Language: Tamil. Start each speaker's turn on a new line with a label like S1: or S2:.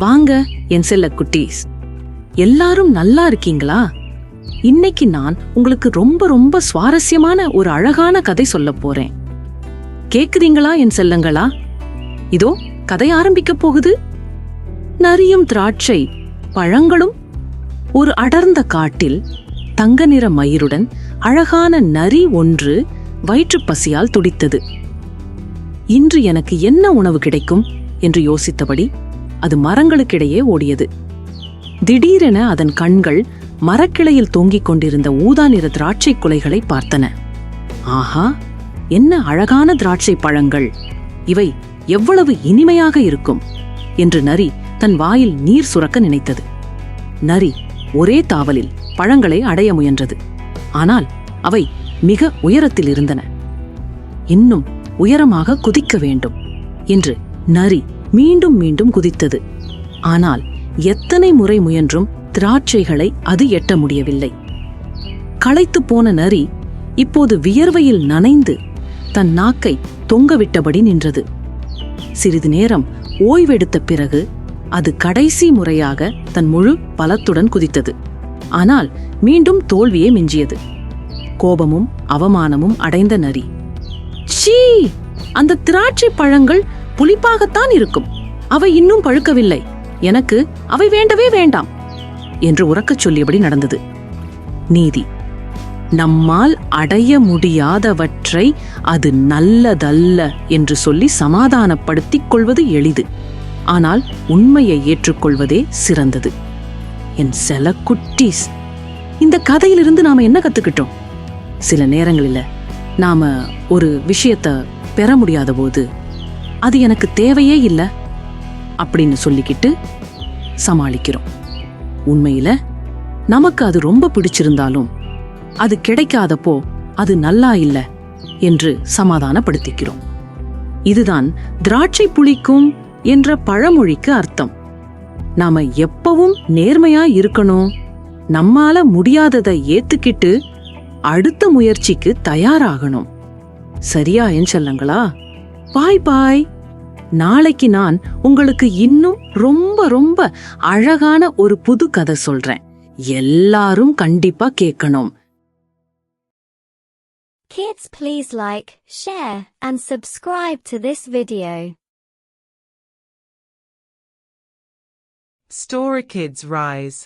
S1: வாங்க என் செல்ல குட்டீஸ். எல்லாரும் நல்லா இருக்கீங்களா? இன்னைக்கு நான் உங்களுக்கு ரொம்ப ரொம்ப சுவாரஸ்யமான ஒரு அழகான கதை சொல்ல போறேன். கேக்குறீங்களா என் செல்லங்களா? இதோ கதை ஆரம்பிக்க போகுது. நரியும் திராட்சை பழங்களும் ஒரு அடர்ந்த காட்டில் தங்க நிற மயிருடன் அழகான நரி ஒன்று வயிற்றுப் பசியால் துடித்தது. இன்று எனக்கு என்ன உணவு கிடைக்கும்? என்று யோசித்தபடி அது மரங்களுக்கிடையே ஓடியது. திடீரென அதன் கண்கள் மரக்கிளையில் தொங்கிக் கொண்டிருந்த ஊதா நிற திராட்சை குலைகளை பார்த்தன. ஆஹா என்ன அழகான திராட்சை பழங்கள். இவை எவ்வளவு இனிமையாக இருக்கும் என்று நரி தன் வாயில் நீர் சுரக்க நினைத்தது. நரி ஒரே தாவலில் பழங்களை அடைய முயன்றது. ஆனால் அவை மிக உயரத்தில் இருந்தன. இன்னும் உயரமாக குதிக்க வேண்டும் என்று நரி மீண்டும் மீண்டும் குதித்தது. ஆனால் எத்தனை முறை முயன்றும் திராட்சைகளை அது எட்ட முடியவில்லை. களைத்துப் போன நரி இப்போது வியர்வையில் நனைந்து தன் நாக்கை தொங்கவிட்டபடி நின்றது. சிறிது நேரம் ஓய்வெடுத்த பிறகு அது கடைசி முறையாக தன் முழு பலத்துடன் குதித்தது. ஆனால் மீண்டும் தோல்வியே மிஞ்சியது. கோபமும் அவமானமும் அடைந்த நரி சீ அந்த திராட்சை பழங்கள் புளிப்பாகத்தான் இருக்கும். அவை இன்னும் பழுக்கவில்லை. எனக்கு அவை வேண்டவே வேண்டாம் என்று உறக்கச் சொல்லியபடி நடந்தது. நீதி நம்மால் அடைய முடியாதவற்றை அது நல்லதல்ல என்று சொல்லி சமாதானப்படுத்திக் கொள்வது எளிது. ஆனால் உண்மையை ஏற்றுக்கொள்வதே சிறந்தது. என் செல குட்டீஸ் இந்த கதையிலிருந்து நாம என்ன கத்துக்கிட்டோம்? சில நேரங்களில் நாம ஒரு விஷயத்த பெற முடியாத போது அது எனக்கு தேவையே இல்லை அப்படின்னு சொல்லிக்கிட்டு சமாளிக்கிறோம். உண்மையில நமக்கு அது ரொம்ப பிடிச்சிருந்தாலும் அது கிடைக்காதப்போ அது நல்லா இல்லை என்று சமாதானப்படுத்திக்கிறோம். இதுதான் திராட்சை புளிக்கும் என்ற பழமொழிக்கு அர்த்தம். நாம எப்பவும் நேர்மையா இருக்கணும். நம்மால முடியாததை ஏத்துக்கிட்டு அடுத்த முயற்சிக்கு தயாராகணும். சரியா என் செல்லங்களா? பாய் பாய். நாளைக்கு நான் உங்களுக்கு இன்னும் ரொம்ப ரொம்ப அழகான ஒரு புது கதை சொல்றேன் எல்லாரும் கண்டிப்பா கேட்கணும்
S2: Kids please like, share and subscribe to this video.
S3: Story Kids Rise